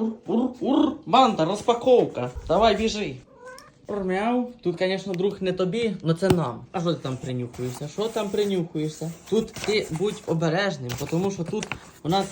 ур, ур, ур. Банда, розпаковка. Давай, біжи. Мяу. Тут, звісно, друг не тобі, але це нам. А що ти там принюхуєшся? Що там принюхуєшся? Тут ти будь обережним, тому що тут у нас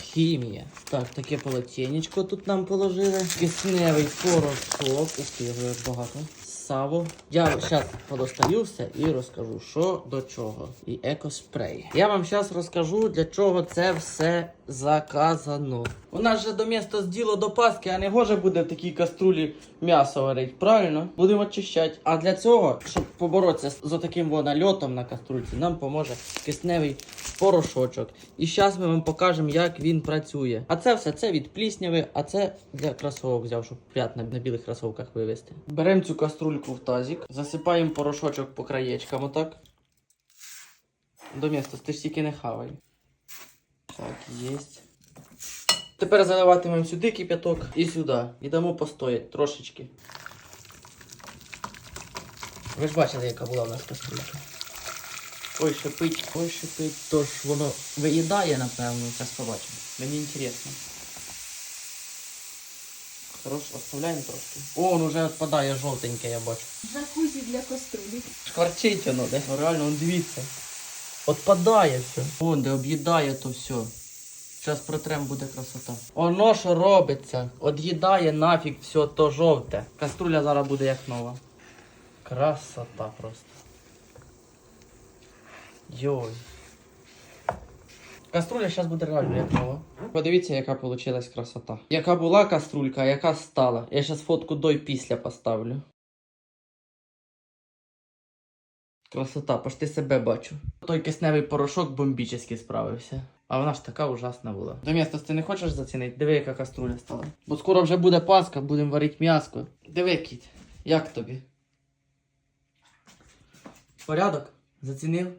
хімія. Так, таке полотенечко тут нам положили. Кисневий порошок. Ух ти, як багато. Саво. Я зараз подостаю все і розкажу, що до чого. І екоспрей. Я вам зараз розкажу, для чого це все заказано. У нас же до міста з діло до Паски, а не гоже буде в такій каструлі м'ясо варить. Правильно? Будемо очищати. А для цього, щоб поборотися з отаким нальотом на каструльці, нам поможе кисневий порошочок. І зараз ми вам покажемо, як він працює. А це все це від плісняви, а це для кросовок взяв, щоб п'ятна на білих кросовках вивести. Беремо цю каструльку в тазик, засипаємо порошочок по краєчкам отак. До міста, ти ж тільки не хавай. Так, єсть. Тепер заливатимемо сюди кипяток і сюди. І дамо постоять трошечки. Ви ж бачили, яка була у нас каструлька. Ой, шипить, ой, шипить. Тож воно виїдає, напевно, зараз побачимо. Мені інтересно. Хорош, оставляємо трошки. О, воно вже відпадає жовтеньке, я бачу. Джакузі для каструлі. Шкварчить воно, де? Ну реально, он дивіться. Отпадає все. Вон, де об'їдає то все. Зараз протрем буде красота. Оно що робиться. Од'їдає нафіг все то жовте. Каструля зараз буде як нова. Красота просто. Йой. Каструля зараз буде реально як нова. Подивіться, яка вийшла красота. Яка була каструлька, а яка стала. Я зараз фотку до і після поставлю. Красота, пошти себе бачу. Той кисневий порошок бомбічно справився. А вона ж така ужасна була. Домістос, ти не хочеш зацінити? Диви, яка каструля стала. Бо скоро вже буде Пасха, будемо варити м'яско. Диви, кіт, як тобі? Порядок? Зацінив?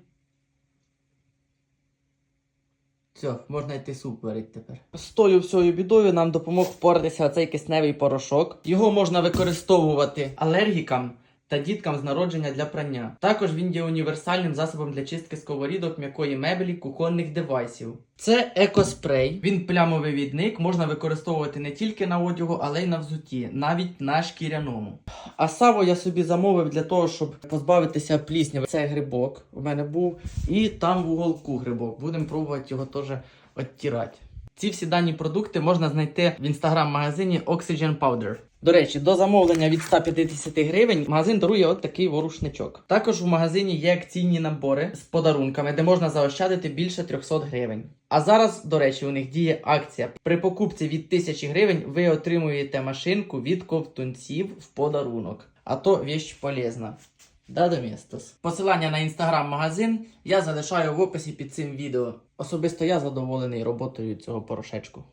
Все, можна йти суп тепер. З тою всьою бідою нам допомог впоратися цей кисневий порошок. Його можна використовувати алергікам та діткам з народження для прання. Також він є універсальним засобом для чистки сковорідок, м'якої меблі, кухонних девайсів. Це екоспрей. Він плямовий відник, можна використовувати не тільки на одягу, але й на взутті, навіть на шкіряному. А саво я собі замовив для того, щоб позбавитися плісняви. Це грибок у мене був, і там в уголку грибок. Будемо пробувати його теж оттирати. Ці всі дані продукти можна знайти в інстаграм-магазині Oxygen Powder. До речі, до замовлення від 150 гривень магазин дарує от такий ворушничок. Також в магазині є акційні набори з подарунками, де можна заощадити більше 300 гривень. А зараз, до речі, у них діє акція. При покупці від 1000 гривень ви отримуєте машинку від ковтунців в подарунок. А то віч полезна. Да, Доместос. Посилання на інстаграм-магазин я залишаю в описі під цим відео. Особисто я задоволений роботою цього порошечку.